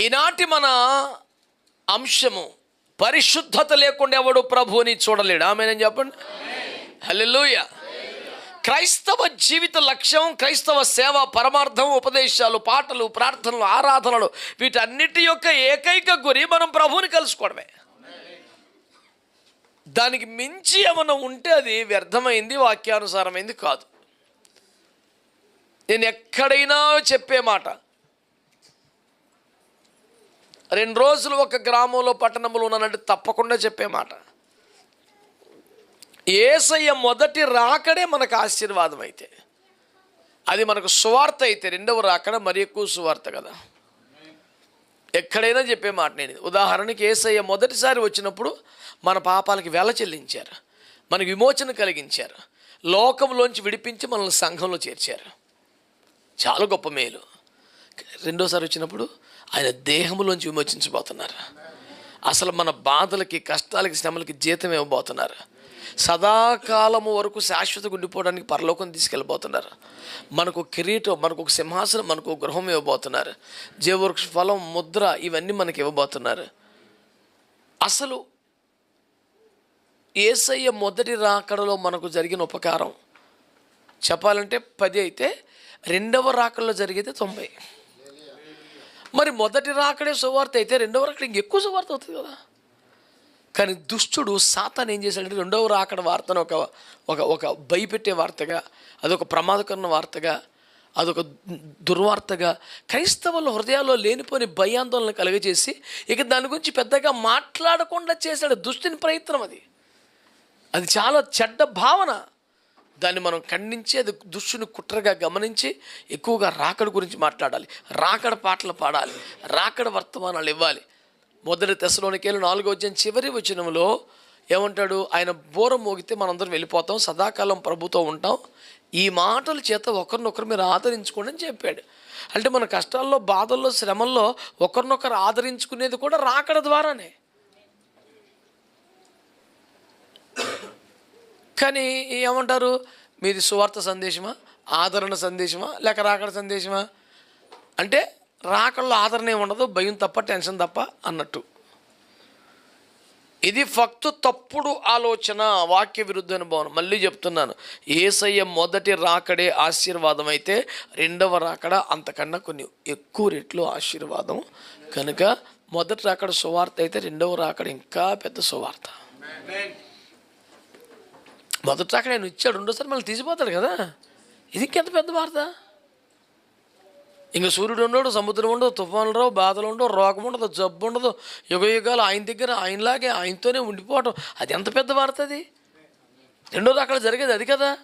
ఈనాటి మన అంశము పరిశుద్ధత లేకుండా ఎవడు ప్రభువుని చూడలేడు. ఆమెనని చెప్పండి? హల్లెలూయా. క్రైస్తవ జీవిత లక్ష్యం క్రైస్తవ సేవ పరమార్థం ఉపదేశాలు పాటలు ప్రార్థనలు ఆరాధనలు వీటన్నిటి యొక్క ఏకైక గురి మనం ప్రభువుని కలుసుకోవడమే. దానికి మించి ఏమైనా ఉంటే అది వ్యర్థమైంది వాక్యానుసారమైంది కాదు. నేను ఎక్కడైనా చెప్పే మాట రెండు రోజులు ఒక గ్రామంలో పట్టణంలో ఉన్నానంటే తప్పకుండా చెప్పే మాట. ఏసయ్య మొదటి రాకడే మనకు ఆశీర్వాదం అయితే. అది మనకు సువార్త అయితే రెండవ రాకడ మరి ఎక్కువ సువార్త కదా. ఎక్కడైనా చెప్పే మాట నేను ఉదాహరణకి ఏసయ్య మొదటిసారి వచ్చినప్పుడు మన పాపాలకి వెల చెల్లించారు. మనకి విమోచన కలిగించారు. లోకంలోంచి విడిపించి మనల్ని సంఘంలో చేర్చారు. చాలా గొప్ప మేలు. రెండోసారి వచ్చినప్పుడు ఆయన దేహంలోంచి విమోచించబోతున్నారు. అసలు మన బాధలకి కష్టాలకి శ్రమలకి జీతం ఇవ్వబోతున్నారు. సదాకాలము వరకు శాశ్వత ఉండిపోవడానికి పరలోకం తీసుకెళ్ళిపోతున్నారు మనకు కిరీటం మనకు ఒక సింహాసనం మనకు గృహం ఇవ్వబోతున్నారు. జీవవృక్ష ఫలం ముద్ర ఇవన్నీ మనకి ఇవ్వబోతున్నారు. అసలు ఏసయ్య మొదటి రాకడలో మనకు జరిగిన ఉపకారం చెప్పాలంటే పది అయితే రెండవ రాకడలో జరిగితే తొంభై. మరి మొదటి రాకడే సువార్త అయితే రెండవ రాకడ ఇంకెక్కువ సువార్త అవుతుంది కదా. కానీ దుష్టుడు సాతాన్ ఏం చేశాడంటే రెండవ రాకడ వార్తను ఒక ఒక ఒక భయపెట్టే వార్తగా అదొక ప్రమాదకరణ వార్తగా అదొక దుర్వార్తగా క్రైస్తవుల హృదయాల్లో లేనిపోని భయాందోళన కలుగజేసి ఇక దాని గురించి పెద్దగా మాట్లాడకుండా చేశాడు దుష్టిని ప్రయత్నం అది. అది చాలా చెడ్డ భావన. దాన్ని మనం ఖండించి అది దుష్టుని కుట్రగా గమనించి ఎక్కువగా రాకడ గురించి మాట్లాడాలి. రాకడ పాటలు పాడాలి. రాకడ వర్తమానాలు ఇవ్వాలి. మొదటి దశలోనికేళ్ళు నాలుగో వచ్చిన చివరి వచనంలో ఏమంటాడు? ఆయన బోర మోగితే మనందరం వెళ్ళిపోతాం. సదాకాలం ప్రభుతో ఉంటాం. ఈ మాటల చేత ఒకరినొకరు మీరు ఆదరించుకోండి అని చెప్పాడు. అంటే మన కష్టాల్లో బాధల్లో శ్రమల్లో ఒకరినొకరు ఆదరించుకునేది కూడా రాకడ ద్వారానే. కానీ ఏమంటారు? మీది సువార్త సందేశమా? ఆదరణ సందేశమా? లేక రాకడ సందేశమా? అంటే రాకడలో ఆదరణ ఏముండదు ఉండదు భయం తప్ప టెన్షన్ తప్ప అన్నట్టు. ఇది ఫక్తు తప్పుడు ఆలోచన వాక్య విరుద్ధ అనుభవం. మళ్ళీ చెప్తున్నాను. ఏసయ్య మొదటి రాకడే ఆశీర్వాదం అయితే రెండవ రాకడ అంతకన్నా కొన్ని ఎక్కువ రెట్లు ఆశీర్వాదం. కనుక మొదటి రాకడ సువార్త అయితే రెండవ రాకడ ఇంకా పెద్ద సువార్త. మొదటి అక్కడ ఆయన ఇచ్చాడు రెండోసారి మళ్ళీ తీసిపోతాడు కదా. ఇది ఇంకెంత పెద్ద వార్త? ఇంకా సూర్యుడు ఉండడు సముద్రం ఉండదు తుఫానులు రావు బాధలు ఉండవు రోగం ఉండదు జబ్బు ఉండదు. యుగ యుగాలు ఆయన దగ్గర ఆయనలాగే ఆయనతోనే ఉండిపోవటం. అది ఎంత పెద్ద వార్త అది? రెండోది అక్కడ జరిగేది అది కదా.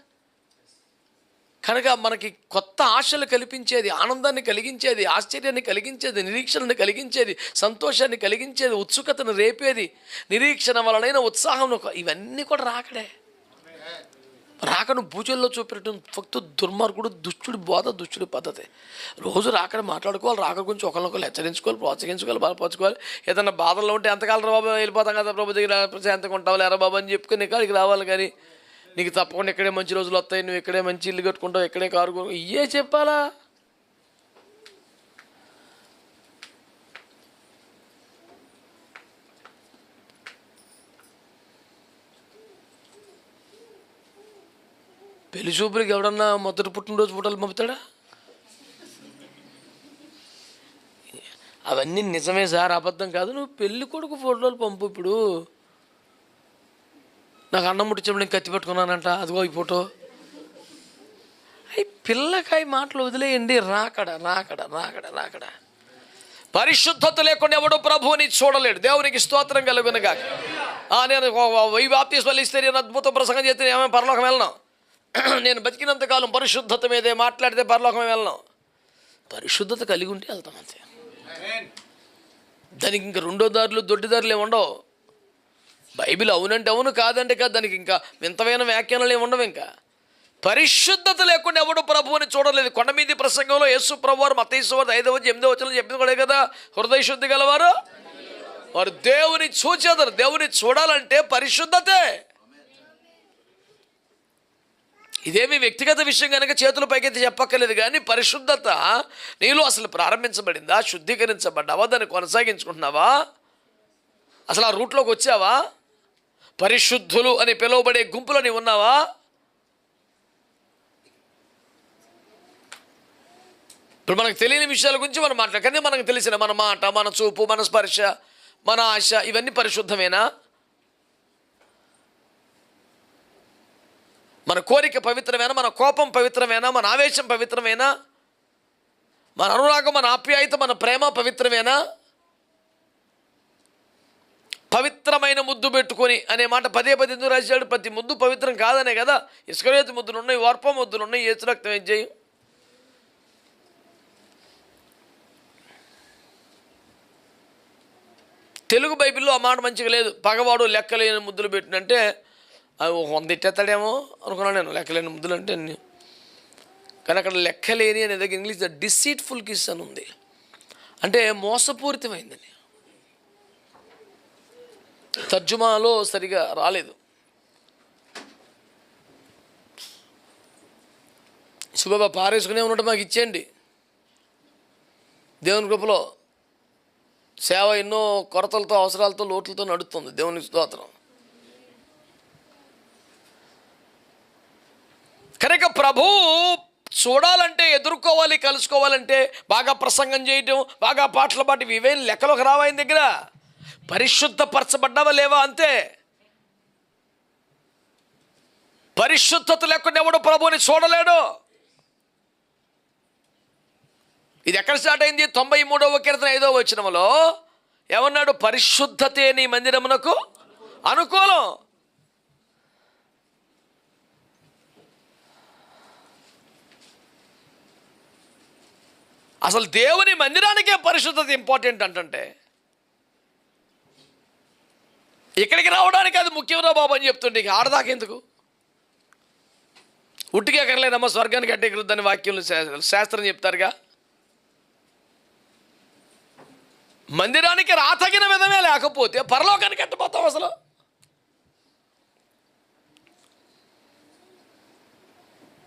కనుక మనకి కొత్త ఆశలు కల్పించేది ఆనందాన్ని కలిగించేది ఆశ్చర్యాన్ని కలిగించేది నిరీక్షణని కలిగించేది సంతోషాన్ని కలిగించేది ఉత్సుకతను రేపేది నిరీక్షణ వలనైన ఉత్సాహం ఇవన్నీ కూడా రాకడే. రాకను భూజల్లో చూపెట్టడం ఫక్తు దుర్మార్గుడు దుష్టుడి బోధ దుష్టుడి పద్ధతి. రోజు రాకడ మాట్లాడుకోవాలి రాక గురించి ఒకరినొకరు హెచ్చరించుకోవాలి ప్రోత్సహించుకోవాలి బలపరచుకోవాలి. ఏదైనా బాధల్లో ఉంటే ఎంతకాలం బాబు వెళ్ళిపోతాం కదా ప్రభు దగ్గర ప్రశాంతంగా ఉంటావు లేరా బాబు అని చెప్పుకుని ఇక్కడికి రావాలి కానీ నీకు తప్పకుండా ఇక్కడే మంచి రోజులు వస్తాయి నువ్వు ఇక్కడే మంచి ఇల్లు కట్టుకుంటావు ఇక్కడే కారు కొను- ఇయ్యే చెప్పాలా? పెళ్ళి చూపులకి ఎవడన్నా మొదటి పుట్టినరోజు ఫోటోలు పంపుతాడా? అవన్నీ నిజమే సార్ అబద్ధం కాదు. నువ్వు పెళ్ళి కొడుకు ఫోటోలు పంపు ఇప్పుడు. నాకు అన్నం ముట్టించినప్పుడు నేను కత్తి పట్టుకున్నానంట అదిగో ఈ ఫోటో. అయి పిల్లకాయ మాటలు వదిలేయండి రాకడ రాకడ రాకడ రాకడ. పరిశుద్ధత లేకుండా ఎవడో ప్రభువుని చూడలేడు. దేవునికి స్తోత్రం కలుగునగా నేను వైవాప్తి బాప్తీస్ నేను అద్భుత ప్రసంగం చేస్తే ఏమైనా పరలోకం వెళ్ళను? నేను బతికినంత కాలం పరిశుద్ధత మీదే మాట్లాడితే పరలోకం వెళ్ళను. పరిశుద్ధత కలిగి ఉంటే వెళ్తాం అంతే. దానికి ఇంకా రెండో దారులు దొడ్డిదారులు ఏమి ఉండవు. బైబిల్ అవునంటే అవును కాదంటే కాదు దానికి ఇంకా వింతమైన వ్యాఖ్యానాలు ఏమి ఉండవు ఇంకా. పరిశుద్ధత లేకుండా ఎవడు ప్రభువుని చూడలేదు. కొండ మీది ప్రసంగంలో యేసు ప్రభు వారు మతేశ్వరు ఐదవ వచ్చి ఎనిమిదో వచ్చిన చెప్పింది కూడా కదా? హృదయ శుద్ధి గలవారు? వారు దేవుని చూచేదారు. దేవుని చూడాలంటే పరిశుద్ధతే. ఇదేమి వ్యక్తిగత విషయం కనుక చేతుల పైకెత్తి చెప్పక్కర్లేదు కానీ పరిశుద్ధత నీలో అసలు ప్రారంభించబడిందా? శుద్ధీకరించబడ్డావా దాన్ని కొనసాగించుకుంటున్నావా? అసలు ఆ రూట్లోకి వచ్చావా? పరిశుద్ధులు అని పిలువబడే గుంపులో నీవు ఉన్నావా? ఇప్పుడు మనకు తెలియని విషయాల గురించి మనం మాట్లాడు కానీ మనకు తెలిసిన మన మాట మన చూపు మన స్పర్శ మన ఆశ ఇవన్నీ పరిశుద్ధమేనా? మన కోరిక పవిత్రమేనా? మన కోపం పవిత్రమేనా? మన ఆవేశం పవిత్రమేనా? మన అనురాగం మన ఆప్యాయత మన ప్రేమ పవిత్రమేనా? పవిత్రమైన ముద్దు పెట్టుకొని అనే మాట పదే పది ఎందుకు రాశాడు? ప్రతి ముద్దు పవిత్రం కాదనే కదా. ఇసుకరేతి ముద్దులు ఉన్నాయి వర్ప ముద్దులు ఉన్నాయి ఏసు రక్తం ఏం చేయం? తెలుగు బైబిల్లో ఆ మాట మంచిగా లేదు. పగవాడు లెక్కలేని ముద్దులు పెట్టినంటే అవి ఒక వంద ఇట్టేస్తాడేమో అనుకున్నాను నేను. లెక్కలేని ముద్దులు అంటే అన్ని. కానీ అక్కడ లెక్కలేని అనే దగ్గర ఇంగ్లీష్ డిసీట్ఫుల్ కిస్ అని ఉంది. అంటే మోసపూరితమైందని. తర్జుమాలో సరిగా రాలేదు. శుభబా పారేసుకునే ఉన్నట్టు మాకు ఇచ్చేయండి. దేవుని కృపలో సేవ ఎన్నో కొరతలతో అవసరాలతో లోట్లతో నడుస్తుంది. దేవుని స్తోత్రం. కనుక ప్రభు చూడాలంటే ఎదుర్కోవాలి కలుసుకోవాలంటే బాగా ప్రసంగం చేయటం బాగా పాటలు పాటి ఇవేం లెక్కలోకి రావా దగ్గర? పరిశుద్ధపరచబడ్డావా లేవా అంతే? పరిశుద్ధత లేకుండా ఎవడు ప్రభుని చూడలేడు? ఇది ఎక్కడ స్టార్ట్ అయింది? తొంభై మూడవ కీర్తన ఐదవ వచ్చినములో ఏమన్నాడు? పరిశుద్ధతే నీ మందిరమునకు అనుకూలం. అసలు దేవుని మందిరానికే పరిశుద్ధత ఇంపార్టెంట్ అంటే ఇక్కడికి రావడానికి అది ముఖ్యంరా బాబు అని చెప్తుంటే ఇక ఎందుకు? ఉట్టిగా ఎక్కర్లేదమ్మా స్వర్గానికి అడ్డెకరుద్దని వాక్యంలో శాస్త్రం చెప్తారుగా. మందిరానికి రాతగిన విధమే లేకపోతే పరలోకానికి ఎట్టపోతాం అసలు?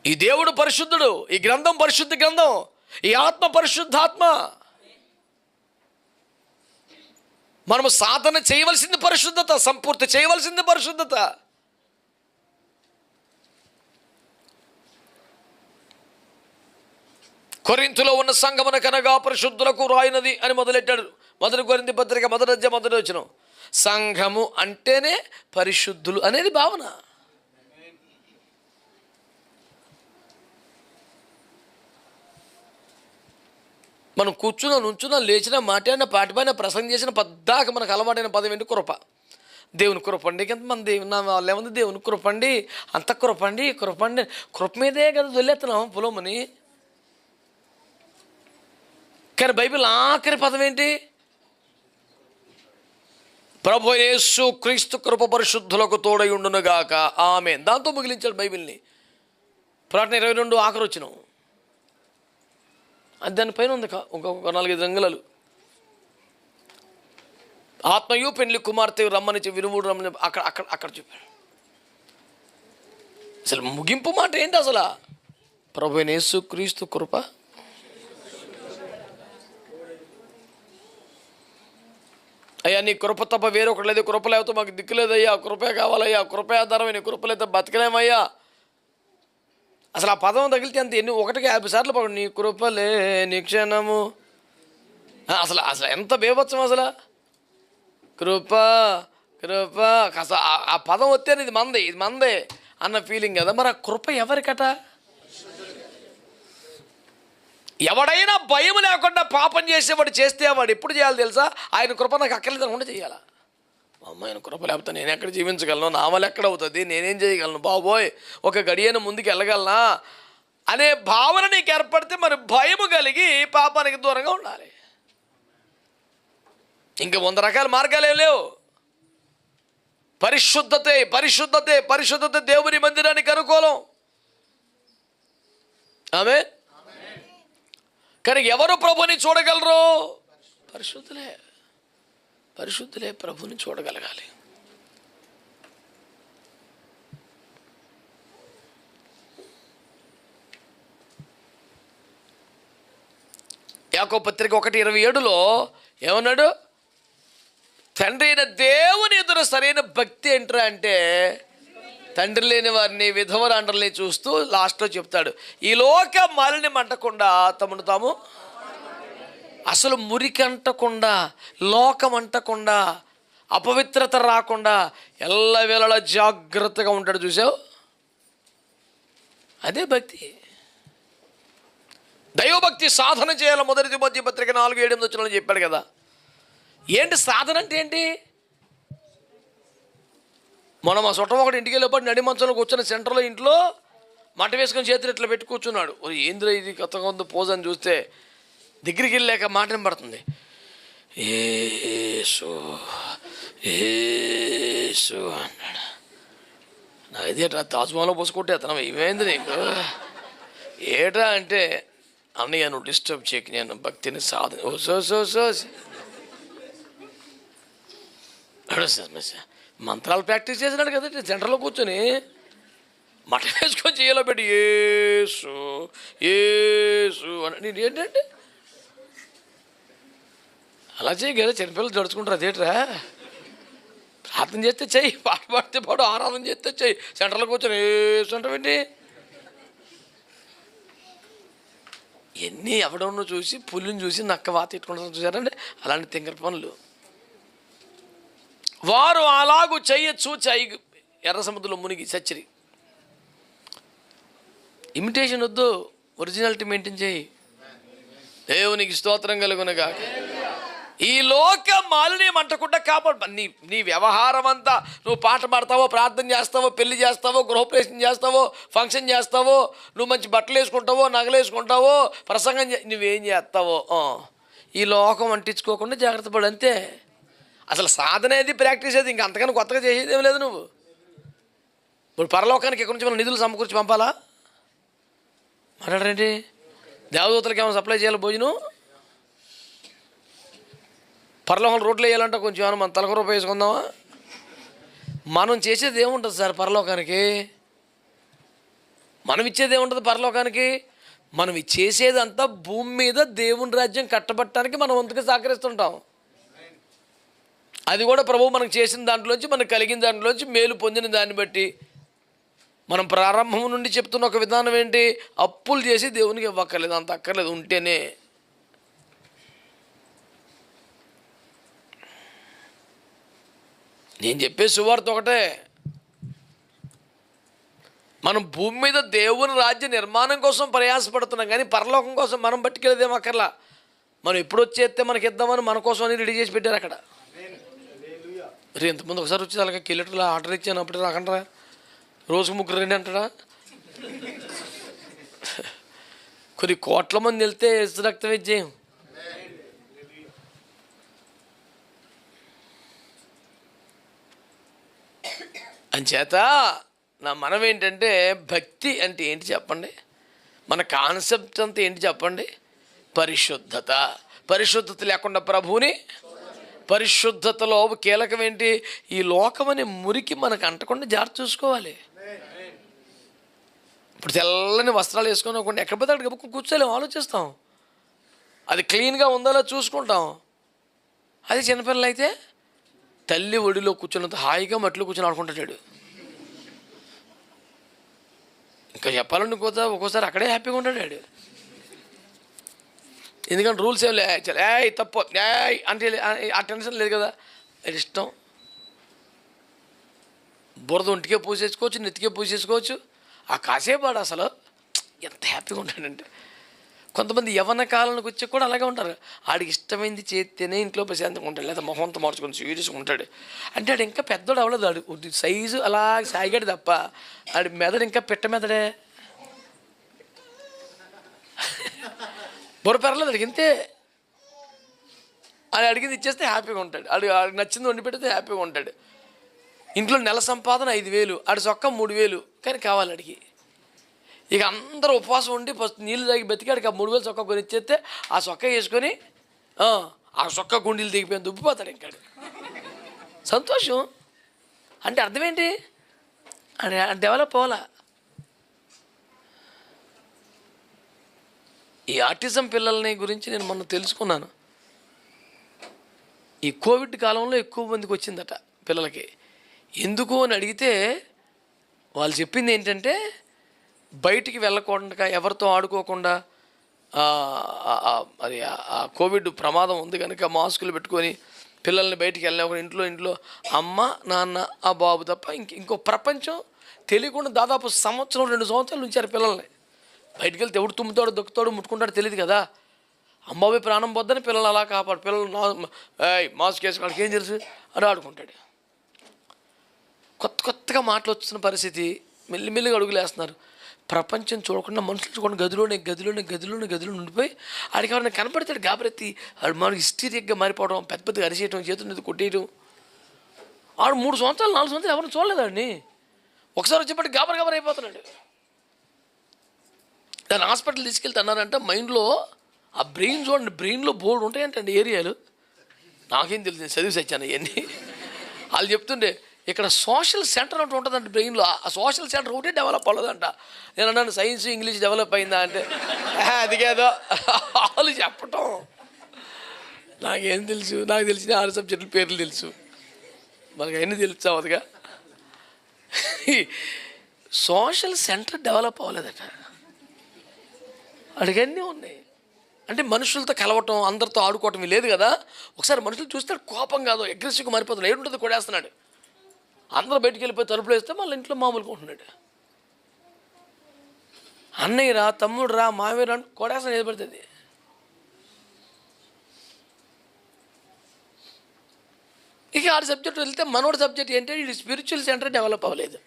ఈ దేవుడు పరిశుద్ధుడు ఈ గ్రంథం పరిశుద్ధ గ్రంథం ఈ ఆత్మ పరిశుద్ధాత్మ. మనము సాధన చేయవలసింది పరిశుద్ధత సంపూర్తి చేయవలసింది పరిశుద్ధత. కొరింతులో ఉన్న సంగమునకనగా పరిశుద్ధులకు రాయినది అని మొదలెట్టాడు. మొదటి కొరింది పత్రిక మొదటి మొదటి వచ్చిన సంఘము అంటేనే పరిశుద్ధులు అనేది భావన. మనం కూర్చున్నా నుంచున్నా లేచినా మాట్లాడినా పాటిపైన ప్రసంగం చేసిన పద్దాక మనకు అలవాటైన పదం ఏంటి? కృప. దేవుని కృపండి మన దేవుని నా వాళ్ళు ఏముంది? దేవుని కృపండి అంత కృపండి కృపండి కృప మీదే కదా వదిలేస్తున్నాం పొలముని. కానీ బైబిల్ ఆఖరి పదం ఏంటి? ప్రభు యేసు క్రీస్తు కృప పరిశుద్ధులకు తోడై ఉండునుగాక. ఆమె దాంతో ముగిలించాడు బైబిల్ని. ప్రార్థన ఇరవై రెండు ఆఖరి వచ్చినాం దానిపైన ఉంది ఒక ఇంకొక నాలుగైదు రంగులలు. ఆత్మయు పెళ్ళి కుమార్తె రమ్మని చెప్పి వినుముడు రమ్మని అక్కడ అక్కడ అక్కడ చెప్పాడు. అసలు ముగింపు మాట ఏంటి అసలు? ప్రభు యేసు క్రీస్తు కృప. అయ్యా నీ కృప తప్ప వేరొకటి లేదు. కృప లేకపోతే మాకు దిక్కు లేదయ్యా. కృపే కావాలయ్యా. కృపే ఆధారమే నీ కృప లేకపోతే బతకలేమయ్యా. అసలు ఆ పదం తగిలితే అంత ఎన్ని ఒకటికి యాభై సార్లు పడు నీ కృపలే నీ క్షణము. అసలు అసలు ఎంత బేభత్సం అసలు? కృప కృప. అసలు ఆ- ఆ పదం వస్తేనే ఇది మందే ఇది మందే అన్న ఫీలింగ్ కదా. మరి ఆ కృప ఎవరికట? ఎవడైనా భయం లేకుండా పాపం చేసేవాడు చేస్తే వాడు ఎప్పుడు చేయాలి తెలుసా? ఆయన కృప నాకు అక్కర్లేదు అనుకుంటే చేయాలా? మా కృప లేకపోతే నేను ఎక్కడ జీవించగలను? నా వల్ల ఎక్కడ అవుతుంది? నేనేం చేయగలను? బాబోయ్ ఒక గడియను ముందుకు వెళ్ళగలనా? అనే భావన నీకు ఏర్పడితే మరి భయము కలిగి పాపానికి దూరంగా ఉండాలి. ఇంకా వంద రకాల మార్గాలు ఏం లేవు. పరిశుద్ధతే పరిశుద్ధతే పరిశుద్ధత దేవుని మందిరానికి అనుకూలం. ఆమె కానీ ఎవరు ప్రభుని చూడగలరు? పరిశుద్ధులే. పరిశుద్ధులే ప్రభుని చూడగలగాలి. యాకో పత్రిక ఒకటి ఇరవై ఏడులో ఏమన్నాడు? తండ్రి అయిన దేవుని ఎదురు సరైన భక్తి ఏంట్రా అంటే తండ్రి లేని వారిని విధవరాండ్రల్ని చూస్తూ లాస్ట్లో చెప్తాడు ఈ లోక మాలిని మంటకుండా తమను తాము అసలు మురికి అంటకుండా లోకం అంటకుండా అపవిత్రత రాకుండా ఎల్లవేళలా జాగ్రత్తగా ఉంటాడు చూసావు? అదే భక్తి. దైవభక్తి సాధన చేయాలి మొదటి మధ్య పత్రిక నాలుగు ఏడు ఎనిమిది వచ్చిన చెప్పాడు కదా. ఏంటి సాధన అంటే ఏంటి? మనం మా చుట్టం ఒకటి ఇంటికి వెళ్ళేపాటు నడి మంచంలో సెంటర్లో ఇంట్లో మంట వేసుకొని చేతులు ఇట్లా పెట్టి కూర్చున్నాడు. ఓ ఏంద్ర ఇది కొత్తగా ఉంది పోజ్ అని చూస్తే దగ్గరికి వెళ్ళాక మాట పడుతుంది ఏసు ఏసు అన్నాడు. నా తాజ్మహల్లో పోసుకుంటే అతను ఏమైంది నీకు? ఏట్రా అంటే అన్నయ్య నువ్వు డిస్టర్బ్ చేయకు నేను భక్తిని సాధన ఓ సో సో సో సార్ మంత్రాలు ప్రాక్టీస్ చేసినాడు కదండి సెంటర్లో కూర్చొని. మటన్ వేసుకొని చేయలో పెట్టి ఏసు ఏసు అని నేను ఏంటంటే అలా చేయగలరా చిన్నపిల్లలు జడుచుకుంటారు అదేట్రా? ప్రార్థన చేస్తే చెయ్యి పాట పాడితే పాడు ఆరాధన చేస్తే చెయ్యి సెంటర్లో కూర్చొని ఏసు ఎన్ని ఎవడన్నో చూసి పుల్లిని చూసి నక్క వాత ఇట్టుకుంటాం చూసారండి? అలాంటి తింగర పనులు. వారు అలాగూ చెయ్యొచ్చు చెయ్యి ఎర్ర సముద్రంలో మునిగి సచ్చిరి ఇమిటేషన్ వద్దు ఒరిజినాలిటీ మెయింటైన్ చేయి. దేవునికి స్తోత్రం కలుగునగా ఈ లోక మాలిన్యం అంటకుండా కాపాడు. నీ నీ వ్యవహారం అంతా నువ్వు పాట పాడతావో ప్రార్థన చేస్తావో పెళ్ళి చేస్తావో గృహప్రవేశం చేస్తావో ఫంక్షన్ చేస్తావో నువ్వు మంచి బట్టలు వేసుకుంటావో నగలు వేసుకుంటావో ప్రసంగం నువ్వేం చేస్తావో? ఈ లోకం అంటించుకోకుండా జాగ్రత్త పడు అంతే. అసలు సాధన ఏది ప్రాక్టీస్ ఏది? ఇంకా అంతకన్నా కొత్తగా చేసేది ఏం లేదు నువ్వు. ఇప్పుడు పరలోకానికి ఎక్కడి నుంచి మనం నిధులు సమకూర్చి పంపాలా? మాట్లాడరేంటి దేవదూతలకి ఏమైనా సప్లై చేయాలి భోజనం? పరలోకం రోడ్లు వేయాలంటే కొంచెం ఏమైనా మన తలకు రూపాయి వేసుకుందామా మనం చేసేది ఏముంటుంది సార్ పరలోకానికి? మనం ఇచ్చేది ఏముంటుంది పరలోకానికి? మనం చేసేదంతా భూమి మీద దేవుని రాజ్యం కట్టబట్టడానికి మనం వంతుగా సహకరిస్తుంటాం. అది కూడా ప్రభు మనకు చేసిన దాంట్లోంచి మనకు కలిగిన దాంట్లోంచి మేలు పొందిన దాన్ని బట్టి. మనం ప్రారంభం నుండి చెప్తున్న ఒక విధానం ఏంటి? అప్పులు చేసి దేవునికి ఇవ్వక్కర్లేదు అంత అక్కర్లేదు ఉంటేనే. నేను చెప్పే సువార్త ఒకటే. మనం భూమి మీద దేవుని రాజ్య నిర్మాణం కోసం ప్రయాసపడుతున్నాం కానీ పరలోకం కోసం మనం పట్టుకెళ్ళేదేం అక్కర్లా. మనం ఎప్పుడు వచ్చేస్తే మనకి ఇద్దామని మన కోసం అని రెడీ చేసి పెట్టారు అక్కడ. రే ఇంతకుముందు ఒకసారి వచ్చి అలాగే కిలోటర్లో ఆర్డర్ ఇచ్చాను అప్పుడు రాకంటారా రోజు ముగ్గురు రండి అంటాడా? కొన్ని కోట్ల మంది వెళ్తే రక్తం రక్త అంచేత నా మనం ఏంటంటే భక్తి అంటే ఏంటి చెప్పండి? మన కాన్సెప్ట్ అంతా ఏంటి చెప్పండి? పరిశుద్ధత. పరిశుద్ధత లేకుండా ప్రభువుని? పరిశుద్ధతలో కీలకం ఏంటి? ఈ లోకం అనే మురికి మనకు అంటకుండా జాగ్రత్త చూసుకోవాలి. ఇప్పుడు తెల్లని వస్త్రాలు వేసుకొని ఒకటి ఎక్కడ పోతే అక్కడ గబుక్కు కూర్చోలేము ఆలోచిస్తాం. అది క్లీన్గా ఉందో చూసుకుంటాం. అది చిన్నపిల్లలు అయితే తల్లి ఒడిలో కూర్చున్నంత హాయిగా మట్లు కూర్చొని ఆడుకుంటాడు ఇంకా చెప్పాలంటే ఇంకోత ఒక్కోసారి అక్కడే హ్యాపీగా ఉంటాడు వాడు. ఎందుకంటే రూల్స్ ఏం లే చల్, ఏయ్ తప్పు ఏయ్ అంటే ఆ టెన్షన్ లేదు కదా. అది ఇష్టం. బురద ఒంటికే పూసేసుకోవచ్చు నెత్తికే పూసేసుకోవచ్చు. ఆ కాసేపాడు అసలు ఎంత హ్యాపీగా ఉంటాడంటే. కొంతమంది యవన కాలానికి వచ్చి కూడా అలాగే ఉంటారు. ఆడికి ఇష్టమైంది చేస్తేనే ఇంట్లో ప్రశాంతంగా ఉంటాడు. లేదా మొహంతో మార్చుకొని సీరియస్గా ఉంటాడు. అంటే ఆడు ఇంకా పెద్దోడు అవ్వలేదు ఆడు. సైజు అలా సాగాడు తప్ప. ఆడి మెదడు ఇంకా పెట్ట మెదడే. బుర్ర పెరలేదు ఆడికి ఇంతే. అది అడిగింది ఇచ్చేస్తే హ్యాపీగా ఉంటాడు. ఆడు ఆడికి నచ్చింది వండి పెడితే హ్యాపీగా ఉంటాడు. ఇంట్లో నెల సంపాదన ఐదు వేలు ఆడి సొక్క మూడు వేలు. కానీ కావాలి అడిగి ఇక అందరూ ఉపవాసం ఉండి ఫస్ట్ నీళ్ళు తాగి బతికాడికి ఆ మూడు వేలు చొక్క కొని ఇచ్చేస్తే ఆ చొక్క వేసుకొని ఆ, చొక్క గుండీలు దిగిపోయిన దుబ్బిపోతాడు ఇంకాడు. సంతోషం. అంటే అర్థం ఏంటి డెవలప్ అవ్వాలా? ఈ ఆర్టిజం పిల్లల్ని గురించి నేను మొన్న తెలుసుకున్నాను. ఈ కోవిడ్ కాలంలో ఎక్కువ మందికి వచ్చిందట పిల్లలకి. ఎందుకు అని అడిగితే వాళ్ళు చెప్పింది ఏంటంటే బయటికి వెళ్ళకుండా ఎవరితో ఆడుకోకుండా అది ఆ- కోవిడ్ ప్రమాదం ఉంది కనుక మాస్కులు పెట్టుకొని పిల్లల్ని బయటికి వెళ్ళినప్పుడు ఇంట్లో ఇంట్లో అమ్మ నాన్న ఆ బాబు తప్ప ఇంక ఇంకో ప్రపంచం తెలియకుండా దాదాపు సంవత్సరం రెండు సంవత్సరాలు ఉంచారు పిల్లల్ని. బయటికి వెళ్తే ఎవడు తుమ్ముతాడు దొక్కుతాడు ముట్టుకుంటాడు తెలియదు కదా. అమ్మవి ప్రాణం పొద్దని పిల్లలు అలా కాపాడు. పిల్లలు నా- మాస్క్ వేసుకోవడానికి ఏం తెలుసు? అని ఆడుకుంటాడు. కొత్త కొత్తగా మాటలు వస్తున్న పరిస్థితి మెల్లిమెల్లిగా అడుగులేస్తున్నారు. ప్రపంచం చూడకుండా మనుషులు చూడకుండా గదిలోనే గదిలోనే గదిలోనే గదిలో ఉండిపోయి ఆడికి ఎవరైనా కనపడతాడు గాబరెత్తి ఆడు మనకి హిస్టీరియక్గా మారిపోవడం పెద్ద పెద్దగా అరిచేయడం చేతులు కొట్టేయడం ఆడు మూడు సంవత్సరాలు నాలుగు సంవత్సరాలు ఎవరిని చూడలేదండి ఒకసారి వచ్చేప్పటికి గాబర గాబర అయిపోతున్నాడు. దాన్ని హాస్పిటల్ తీసుకెళ్తే అన్నారంటే మైండ్లో ఆ బ్రెయిన్ చూడండి బ్రెయిన్లో బోర్డు ఉంటాయంటండి ఏరియాలు. నాకేం తెలియదు నేను చదివి సచ్చాను అవన్నీ వాళ్ళు చెప్తుండే ఇక్కడ సోషల్ సెంటర్ ఒకటి ఉంటుందంట బ్రెయిన్లో. ఆ సోషల్ సెంటర్ ఒకటే డెవలప్ అవ్వదంట నేను అన్నాను సైన్స్ ఇంగ్లీష్ డెవలప్ అయిందా? అంటే అది కాదో. వాళ్ళు చెప్పటం. నాకేం తెలుసు? నాకు తెలిసిన ఆరు సబ్జెక్టుల పేర్లు తెలుసు. మనకు అవన్నీ తెలుసావదుగా సోషల్ సెంటర్ డెవలప్ అవ్వలేదట. అడిగన్నీ ఉన్నాయి. అంటే మనుషులతో కలవటం అందరితో ఆడుకోవటం లేదు కదా. ఒకసారి మనుషులు చూస్తే కోపం కాదు అగ్రెసివ్గా మారిపోతున్నాడు ఏడుంటుంది కొడేస్తున్నాడు. అందరూ బయటికి వెళ్ళిపోయి తలుపులు వేస్తే మళ్ళీ ఇంట్లో మామూలుగా ఉంటున్నాడు. అన్నయ్య రా తమ్ముడు రా మామయ్య రా అంటే ఏర్పడుతుంది ఇక ఆడ సబ్జెక్ట్ వెళ్తే మనోడి సబ్జెక్ట్ ఏంటంటే ఇది స్పిరిచువల్ సెంటర్ డెవలప్ అవ్వలేదు.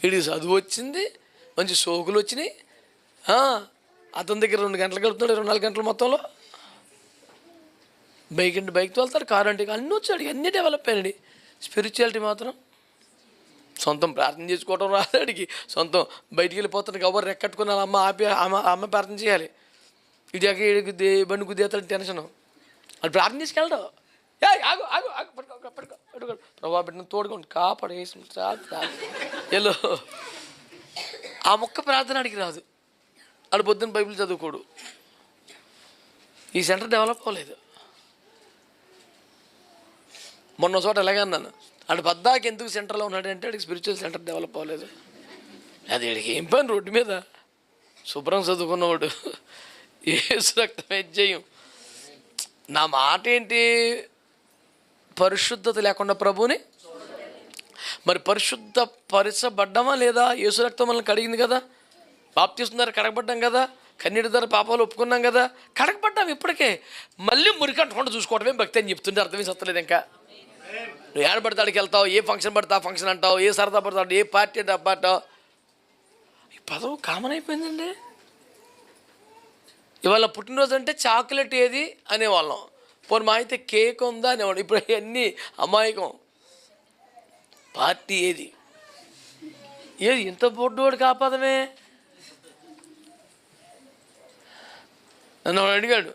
వీడికి చదువు వచ్చింది మంచి సోకులు వచ్చినాయి. అతని దగ్గర రెండు గంటలు గడుపుతున్నాడు ఇరవై నాలుగు గంటల మొత్తంలో. బైక్ అంటే బైక్తో తోలుతారు కారు అంటే అన్నీ వచ్చాడు అన్నీ డెవలప్ అయినాడు. స్పిరిచువాలిటీ మాత్రం సొంతం ప్రార్థన చేసుకోవడం రాదాడికి సొంతం బయటికి వెళ్ళిపోతాడు ఎవరు రెక్కట్టుకుని అమ్మ ఆపి అమ్మ అమ్మ ప్రార్థన చేయాలి. ఇడికి ఇడికి బండి గుద్దేస్తాడు టెన్షన్ అది ప్రార్థన చేసుకెళ్ళడు ఏ ఆగు ఆగు ఆగు పట్టుకో పట్టుకో పట్టుకో ప్రభా బిడ్డను తోడుకోండి కాపాడు వేసి ఎల్లో. ఆ మొక్క అడిగి రాదు. ఆడు పొద్దున్న బైబిల్ చదువుకోడు. ఈ సెంటర్ డెవలప్ అవ్వలేదు. మొన్న చోట ఎలాగే అన్నాను. ఆడు పద్దాకి ఎందుకు సెంటర్లో ఉన్నాడంటే అంటే స్పిరిచువల్ సెంటర్ డెవలప్ అవ్వలేదు. అది వీడికి ఏం పని రోడ్డు మీద? శుభ్రం చదువుకున్నవాడు. ఏ రక్తం చేయం? నా మాట ఏంటి? పరిశుద్ధత లేకుండా ప్రభుని మరి పరిశుద్ధ పరచబడ్డమా లేదా? యేసు రక్తం మనల్ని కడిగింది కదా? బాప్తిస్తున్నారు కడగబడ్డాం కదా? కన్నీటి ధర పాపాలు ఒప్పుకున్నాం కదా? కడగబడ్డాం ఇప్పటికే. మళ్ళీ మురికంటకుండా చూసుకోవడమే భక్తి అని చెప్తుంటే అర్థమే సత్తలేదు ఇంకా. నువ్వు ఏడ పడతాడికి వెళ్తావు? ఏ ఫంక్షన్ పడతావు ఫంక్షన్ అంటావు? ఏ సరదా పడతాడు ఏ పార్టీ అంటే అబ్బా ఈ పదవు కామన్ అయిపోయిందండి. ఇవాళ పుట్టినరోజు అంటే చాక్లెట్ ఏది అనేవాళ్ళం. పోనీ మా అయితే కేక్ ఉందా అనేవాడు ఇప్పుడు అన్నీ అమాయకం. పార్టీ ఏది? ఏది? ఇంత బొడ్డువాడు కాపాదమే. నన్ను అడిగాడు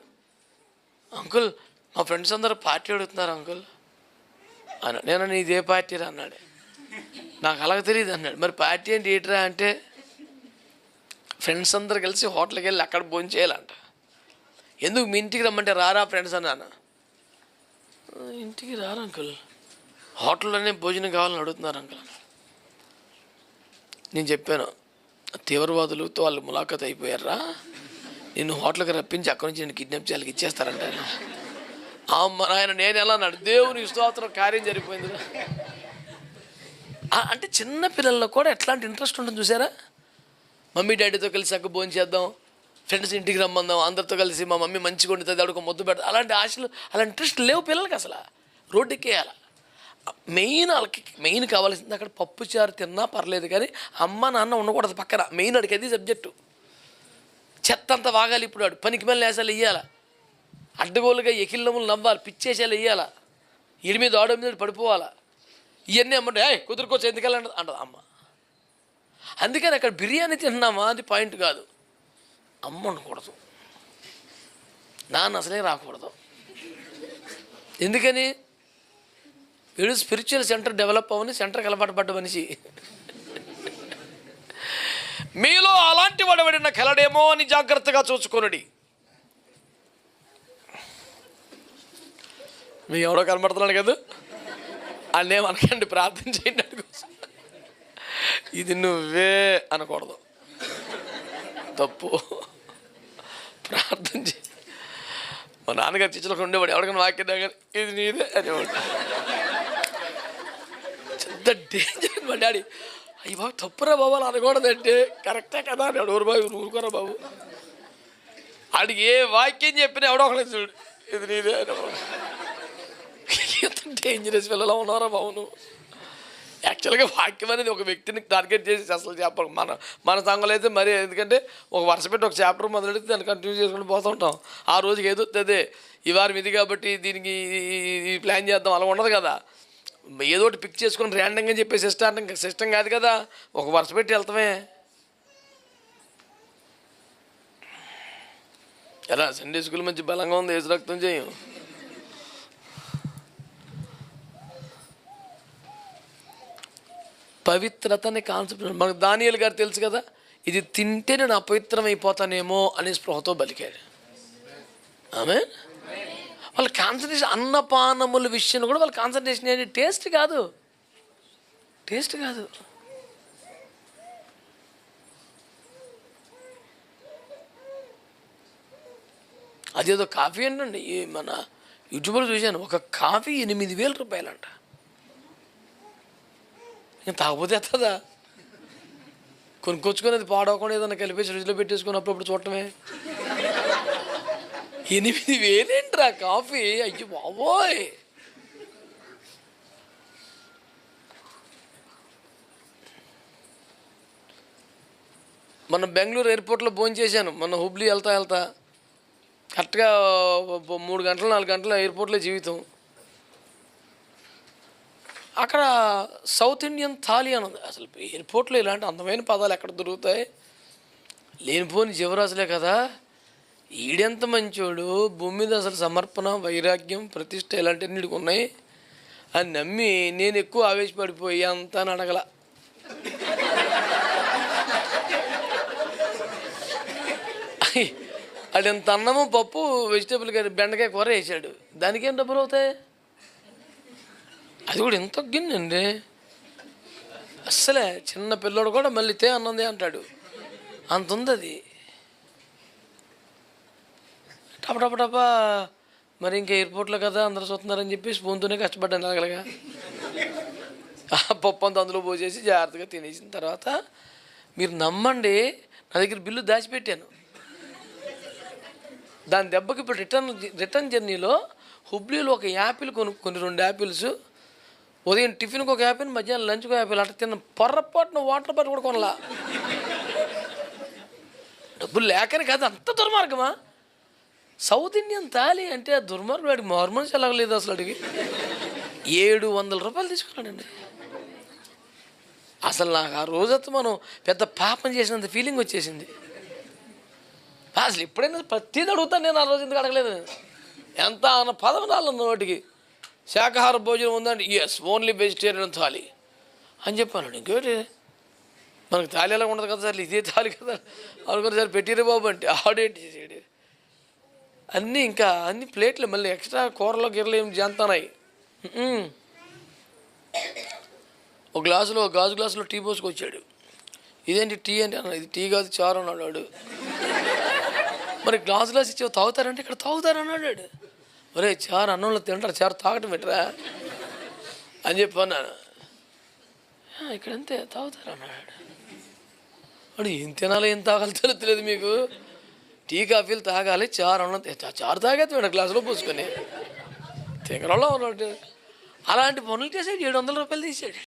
అంకుల్ మా ఫ్రెండ్స్ అందరూ పార్టీ అడుగుతున్నారు అంకుల్. అన్న నేను నీ ఇదే పార్టీ రా అన్నాడు. నాకు అలాగ తెలియదు అన్నాడు. మరి పార్టీ ఏంటి ఏంటిరా అంటే ఫ్రెండ్స్ అందరు కలిసి హోటల్కి వెళ్ళి అక్కడ భోజనం చేయాలంట. ఎందుకు మీ ఇంటికి రమ్మంటే రారా ఫ్రెండ్స్ అన్నాను? ఇంటికి రారా అంకుల్? హోటల్లోనే భోజనం కావాలని అడుగుతున్నారు అంకుల్. నేను చెప్పాను తీవ్రవాదులతో వాళ్ళు ములాఖత్ అయిపోయారా? నిన్ను హోటల్కి రప్పించి అక్కడి నుంచి నేను కిడ్నాప్ చేయాలి ఇచ్చేస్తారంట. అమ్మ ఆయన నేను ఎలా అన్నాడు దేవుని స్తోత్రం కార్యం జరిగిపోయింది అంటే చిన్న పిల్లల్లో కూడా ఎట్లాంటి ఇంట్రెస్ట్ ఉంటుంది చూసారా? మమ్మీ డాడీతో కలిసి అక్క భోజనం చేద్దాం ఫ్రెండ్స్ ఇంటికి రమ్మందాం అందరితో కలిసి మా మమ్మీ మంచిగా వండుతుంది అడుగు ముద్దు పెడతా. అలాంటి ఆశలు అలా ఇంట్రెస్ట్ లేవు పిల్లలకి అసలు. రోడ్డు ఎక్కేయాలి మెయిన్ వాళ్ళకి మెయిన్ కావాల్సింది అక్కడ పప్పు చారు తిన్నా పర్లేదు కానీ అమ్మ నాన్న ఉండకూడదు పక్కన. మెయిన్ అడిగేది సబ్జెక్టు. చెత్త అంతా వాగాలి ఇప్పుడు వాడు పనికి మళ్ళీ వేసాలి ఇయ్యాల. అడ్డగోలుగా ఎకిల్లములు నవ్వాలి పిచ్చేసేలా ఇయ్యాల ఇడి మీద ఆడో మీద పడిపోవాలా? ఇవన్నీ అమ్మంటే ఏ కుదురుకోవచ్చు ఎందుకెళ్ళండి అంటది. అమ్మ. అందుకని అక్కడ బిర్యానీ తిన్నామా అది పాయింట్ కాదు. అమ్మ ఉండకూడదు. నాన్న అసలే రాకూడదు. ఎందుకని? వీడు స్పిరిచువల్ సెంటర్ డెవలప్ అవ్వని సెంటర్కి అలవాటు పడ్డ మనిషి. మీలో అలాంటి వాడబడిన కలడేమో అని జాగ్రత్తగా చూసుకొనుడి. మీ ఎవడో కనబడుతున్నాడు కదా? అన్నే అనకండి ప్రార్థన చేయండి అందుకోసం. ఇది నువ్వే అనకూడదు. తప్పు. ప్రార్థన చే మా నాన్నగారు చర్చలకు ఉండేవాడు ఎవరికైనా వాక్యం కానీ ఇది నీదే అనేవాడు. పెద్ద డేంజర్ మా డాడీ. అయ్యి బాబు తప్పురా బాబు అలా అనకూడదంటే. కరెక్టే కదా అని ఎవరు బాబు ఊరుకోరా బాబు. ఆడికి ఏ వాక్యం చెప్పినా ఎవడో ఒకటి చూడు. ఇది నీదే అనేవాడు. డేంజరస్ పిల్లలు ఉన్నారా బావును. యాక్చువల్గా వాక్యం అనేది ఒక వ్యక్తిని టార్గెట్ చేసి అసలు చెప్పరు. మన మన సంఘంలో అయితే మరి ఎందుకంటే ఒక వరుస పెట్టి ఒక చాప్టర్ మొదలెడితే దాన్ని కంటిన్యూ చేసుకుంటూ పోతూ ఉంటాం. ఆ రోజుకి ఏదో అదే ఈ వారం ఇది కాబట్టి దీనికి ఈ- ప్లాన్ చేద్దాం అలా ఉండదు కదా. ఏదో ఒకటి పిక్ చేసుకుని ర్యాండంగా చెప్పే సిస్టమ్ సిస్టమ్ కాదు కదా ఒక వరుస పెట్టి వెళ్తామే. ఎలా సండే స్కూల్ మంచి బలంగా ఉంది ఏసు రక్తం చేయం. పవిత్రత అనే కాన్సెప్ట్ మనకు దానియలు గారు తెలుసు కదా ఇది తింటే నేను అపవిత్రం అయిపోతానేమో అనే స్పృహతో బలికాడు. ఆమె వాళ్ళ కాన్సన్ట్రేషన్ అన్నపానముల విషయంలో కూడా వాళ్ళ కాన్సన్ట్రేషన్ ఏంటి? టేస్ట్ కాదు. టేస్ట్ కాదు. అదేదో కాఫీ ఏంటండి మన యూట్యూబ్లో చూశాను ఒక కాఫీ ఎనిమిది వేల రూపాయలంట. ఇంకా తాగపోతే ఎత్తదా? కొనుక్కొచ్చుకొని అది పాడవకుండా ఏదైనా కలిపేసి ఫ్రిడ్జ్లో పెట్టేసుకొని అప్పుడప్పుడు చూడటమే. ఎనిమిది వేలేంట్రా కాఫీ? అయ్యో బాబోయ్! మన బెంగళూరు ఎయిర్పోర్ట్లో భోజనం చేశాను. మొన్న హుబ్లీ వెళ్తా వెళ్తా. కరెక్ట్గా మూడు గంటలు నాలుగు గంటల ఎయిర్పోర్ట్లో జీవితం. అక్కడ సౌత్ ఇండియన్ థాలి అని ఉంది. అసలు ఎయిర్పోర్ట్లో ఇలాంటి అందమైన పదాలు ఎక్కడ దొరుకుతాయి? లేనిపోని జీవరాశులే కదా. ఈడెంత మంచోడు? భూమి మీద అసలు సమర్పణ వైరాగ్యం ప్రతిష్ట ఇలాంటివన్నిటికి ఉన్నాయి? అని నమ్మి నేను ఎక్కువ ఆవేశపడిపోయి అంతా అని అడగల. అది ఎంత అన్నము పప్పు వెజిటేబుల్ కర్రీ బెండకాయ కూర వేసాడు దానికేం డబ్బులు అవుతాయి అది కూడా ఎంత గిన్నండి? అస్సలే చిన్న పిల్లోడు కూడా మళ్ళీ తే అన్నది అంటాడు. అంత ఉంది అది టప మరి ఇంకా ఎయిర్పోర్ట్లో కదా అందరు చూస్తున్నారని చెప్పి స్పూన్తోనే కష్టపడ్డాను అలాగలగా ఆ పప్పు అంతా అందులో పోసేసి జాగ్రత్తగా తినేసిన తర్వాత మీరు నమ్మండి నా దగ్గర బిల్లు దాచిపెట్టాను. దాని దెబ్బకి ఇప్పుడు రిటర్న్ రిటర్న్ జర్నీలో హుబ్లీలో ఒక యాపిల్ కొను కొన్ని రెండు యాపిల్స్ ఉదయం టిఫిన్కి ఒక యాపిల్ మధ్యాహ్నం లంచ్కి ఒక యాపిల్ అట్లా తిన్న పొర్రపాటున వాటర్ బాటిల్ కూడా కొనలా. డబ్బులు లేకనే కాదు అంత దుర్మార్గమా? సౌత్ ఇండియన్ థాలీ అంటే ఆ దుర్మార్గం వాడికి మార్మన్స్ ఎలాగలేదు అసలు అడిగి. ఏడు వందల రూపాయలు తీసుకున్నాడండి. అసలు నాకు ఆ రోజంతా మనం పెద్ద పాపం చేసినంత ఫీలింగ్ వచ్చేసింది. అసలు ఎప్పుడైనా ప్రతిది అడుగుతాను నేను ఆ రోజు ఎందుకు అడగలేదు ఎంత అన్న పదం రాలేదు వాటికి శాకాహార భోజనం ఉందండి ఎస్ ఓన్లీ వెజిటేరియన్ థాలి అని చెప్పాను. ఇంకోటి మనకు థాలి ఎలా ఉండదు కదా సార్? ఇదే థాలి కదా? అనుకున్న సార్ పెట్టిరే బాబు అంటే ఆడేంటి చేసేది? అన్నీ ఇంకా అన్ని ప్లేట్లు మళ్ళీ ఎక్స్ట్రా కూరలో గిర్రలు ఏమి జంతనాయి. ఒక గ్లాసులో ఒక గాజు గ్లాసులో టీ పోసుకొచ్చాడు. ఇదేంటి టీ? అంటే అన్నాడు ఇది టీ కాదు చారు అన్నాడు వాడు. మరి గ్లాస్ గ్లాస్ ఇచ్చి తాగుతారంటే ఇక్కడ తాగుతారు అన్నాడు వాడు. ఒరే చారు అన్నంలో తింటారు చారు తాగటం పెట్టరా అని చెప్పి అన్నాను. ఇక్కడ అంతే తాగుతారు అన్నాడు. వాడు ఏం తినాలి ఏం తాగాలి తెలుస్తలేదు మీకు. టీ కాఫీలు తాగాలి చారు అన్నం చారు తాగేది మేడం గ్లాసులో పోసుకొని. తింగరంలో ఉన్నాడు. అలాంటి పనులు చేసాడు ఏడు వందల రూపాయలు తీసాడు